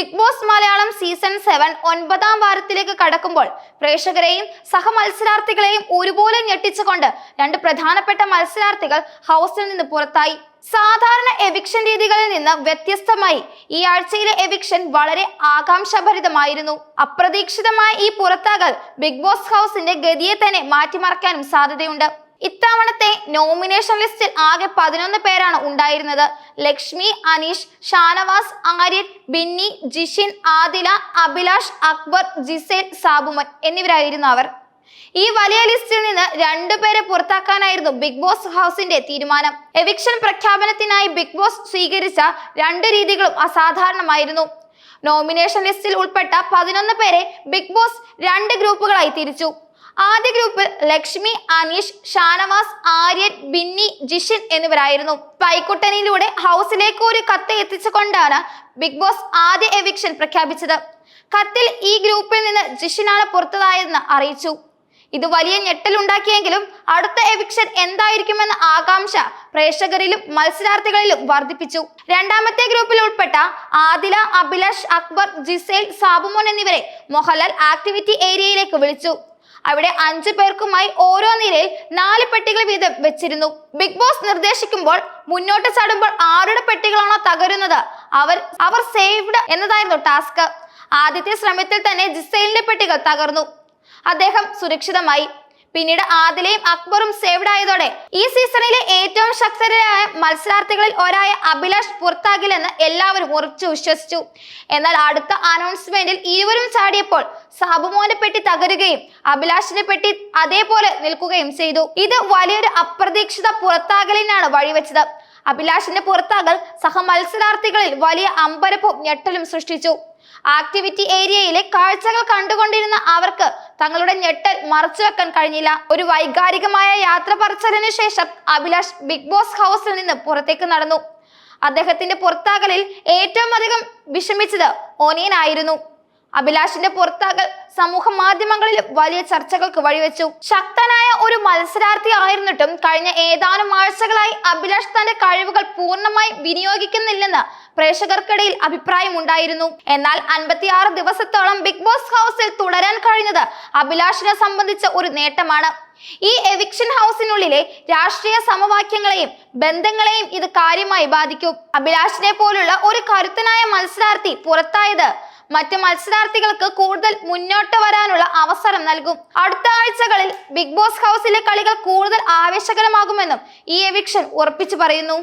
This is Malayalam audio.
Bigg Boss Malayalam season seven ഒൻപതാം വാരത്തിലേക്ക് കടക്കുമ്പോൾ പ്രേക്ഷകരെയും സഹമത്സരാർത്ഥികളെയും ഒരുപോലെ ഞെട്ടിച്ചുകൊണ്ട് രണ്ട് പ്രധാനപ്പെട്ട മത്സരാർത്ഥികൾ ഹൗസിൽ നിന്ന് പുറത്തായി. സാധാരണ എവിക്ഷൻ രീതികളിൽ നിന്ന് വ്യത്യസ്തമായി ഈ ആഴ്ചയിലെ എവിക്ഷൻ വളരെ ആകാംക്ഷഭരിതമായിരുന്നു. അപ്രതീക്ഷിതമായ ഈ പുറത്താകൽ ബിഗ് ബോസ് ഹൗസിന്റെ ഗതിയെ തന്നെ മാറ്റിമറിക്കാനും സാധ്യതയുണ്ട്. ഇത്തവണത്തെ നോമിനേഷൻ ലിസ്റ്റിൽ ആകെ പതിനൊന്ന് പേരാണ് ഉണ്ടായിരുന്നത്. ലക്ഷ്മി അനീഷ് ഷാനവാസ് ആര്യൻ ബിന്നി ജിഷിൻ ആദില അഭിലാഷ് അക്ബർ ജിസേൽ സാബുമൻ എന്നിവരായിരുന്നു അവർ. ഈ വലിയ ലിസ്റ്റിൽ നിന്ന് രണ്ടുപേരെ പുറത്താക്കാനായിരുന്നു ബിഗ് ബോസ് ഹൗസിന്റെ തീരുമാനം. എവിക്ഷൻ പ്രഖ്യാപനത്തിനായി ബിഗ് ബോസ് സ്വീകരിച്ച രണ്ട് രീതികളും അസാധാരണമായിരുന്നു. നോമിനേഷൻ ലിസ്റ്റിൽ ഉൾപ്പെട്ട പതിനൊന്ന് പേരെ ബിഗ് ബോസ് രണ്ട് ഗ്രൂപ്പുകളായി തിരിച്ചു. ആദ്യ ഗ്രൂപ്പിൽ ലക്ഷ്മി അനീഷ് ഷാനവാസ് ആര്യൻ ബിന്നി ജിഷിൻ എന്നിവരായിരുന്നു. പൈക്കുട്ടനിലൂടെ ഹൗസിലേക്ക് ഒരു കത്ത് എത്തിച്ചുകൊണ്ടാണ് ബിഗ് ബോസ് ആദ്യ എവിക്ഷൻ പ്രഖ്യാപിച്ചത്. കത്തിൽ ഈ ഗ്രൂപ്പിൽ നിന്ന് ജിഷിനാണ് പുറത്തതായെന്ന് അറിയിച്ചു. ഇത് വലിയ ഞെട്ടലുണ്ടാക്കിയെങ്കിലും അടുത്ത എവിക്ഷൻ എന്തായിരിക്കുമെന്ന ആകാംക്ഷ പ്രേക്ഷകരിലും മത്സരാർത്ഥികളിലും വർദ്ധിപ്പിച്ചു. രണ്ടാമത്തെ ഗ്രൂപ്പിൽ ഉൾപ്പെട്ട ആദില അഭിലാഷ് അക്ബർ ജിസേൽ സാബുമോൻ എന്നിവരെ മോഹൻലാൽ ആക്ടിവിറ്റി ഏരിയയിലേക്ക് വിളിച്ചു. അവിടെ അഞ്ചു പേർക്കുമായി ഓരോ നിരയിൽ നാല് പെട്ടികൾ വീതം വെച്ചിരുന്നു. ബിഗ് ബോസ് നിർദ്ദേശിക്കുമ്പോൾ മുന്നോട്ട് ചാടുമ്പോൾ ആരുടെ പെട്ടികളാണോ തകരുന്നത്? അവർ അവർ സേവ്ഡ് എന്നതായിരുന്നു ടാസ്ക്. ആദ്യത്തെ ശ്രമത്തിൽ തന്നെ ജിസൈലിന്റെ പെട്ടികൾ തകർന്നു. അദ്ദേഹം സുരക്ഷിതമായി പിന്നീട് ആദിലയും അക്ബറും സേവ്ഡ് ആയതോടെ ഈ സീസണിലെ ഏറ്റവും ശക്തരായ മത്സരാർത്ഥികളിൽ ഒരായ അഭിലാഷ് പുറത്താകില്ലെന്ന് എല്ലാവരും ഉറച്ചു വിശ്വസിച്ചു. എന്നാൽ അടുത്ത അനൗൺസ്മെന്റിൽ ഇരുവരും ചാടിയപ്പോൾ സാബുമോനെ പെട്ടി തകരുകയും അഭിലാഷിനെ പെട്ടി അതേപോലെ നിൽക്കുകയും ചെയ്തു. ഇത് വലിയൊരു അപ്രതീക്ഷിത പുറത്താകലിനാണ് വഴിവെച്ചത്. അഭിലാഷിന്റെ പുറത്താകൽ സഹ മത്സരാർത്ഥികളിൽ വലിയ അമ്പരപ്പും ഞെട്ടലും സൃഷ്ടിച്ചു. ആക്ടിവിറ്റി ഏരിയയിലെ കാഴ്ചകൾ കണ്ടുകൊണ്ടിരുന്ന അവർക്ക് തങ്ങളുടെ ഞെട്ടൽ മറച്ചു വെക്കാൻ കഴിഞ്ഞില്ല. ഒരു വൈകാരികമായ യാത്ര പറച്ചതിനു ശേഷം അഭിലാഷ് ബിഗ് ബോസ് ഹൗസിൽ നിന്ന് പുറത്തേക്ക് നടന്നു. അദ്ദേഹത്തിന്റെ പുറത്താകലിൽ ഏറ്റവും അധികം വിഷമിച്ചത് ഓനിയനായിരുന്നു അഭിലാഷിന്റെ പുറത്താകൽ സമൂഹ മാധ്യമങ്ങളിൽ വലിയ ചർച്ചകൾക്ക് വഴിവെച്ചു. ശക്തനായ ഒരു മത്സരാർത്ഥി ആയിരുന്നിട്ടും കഴിഞ്ഞ ഏതാനും ആഴ്ചകളായി അഭിലാഷ് തന്റെ കഴിവുകൾ പൂർണമായി വിനിയോഗിക്കുന്നില്ലെന്ന് പ്രേക്ഷകർക്കിടയിൽ അഭിപ്രായമുണ്ടായിരുന്നു. എന്നാൽ അൻപത്തിയാറ് ദിവസത്തോളം ബിഗ് ബോസ് ഹൗസിൽ തുടരാൻ കഴിഞ്ഞത് അഭിലാഷിനെ സംബന്ധിച്ച ഒരു നേട്ടമാണ്. ഈ എവിക്ഷൻ ഹൗസിനുള്ളിലെ രാഷ്ട്രീയ സമവാക്യങ്ങളെയും ബന്ധങ്ങളെയും ഇത് കാര്യമായി ബാധിക്കും. അഭിലാഷിനെ പോലുള്ള ഒരു കരുത്തനായ മത്സരാർത്ഥി പുറത്തായത് മറ്റ് മത്സരാർത്ഥികൾക്ക് കൂടുതൽ മുന്നോട്ട് വരാനുള്ള അവസരം നൽകും. അടുത്ത ആഴ്ചകളിൽ ബിഗ് ബോസ് ഹൗസിലെ കളികൾ കൂടുതൽ ആവേശകരമാകുമെന്നും ഈ എവിക്ഷൻ ഉറപ്പിച്ചു പറയുന്നു.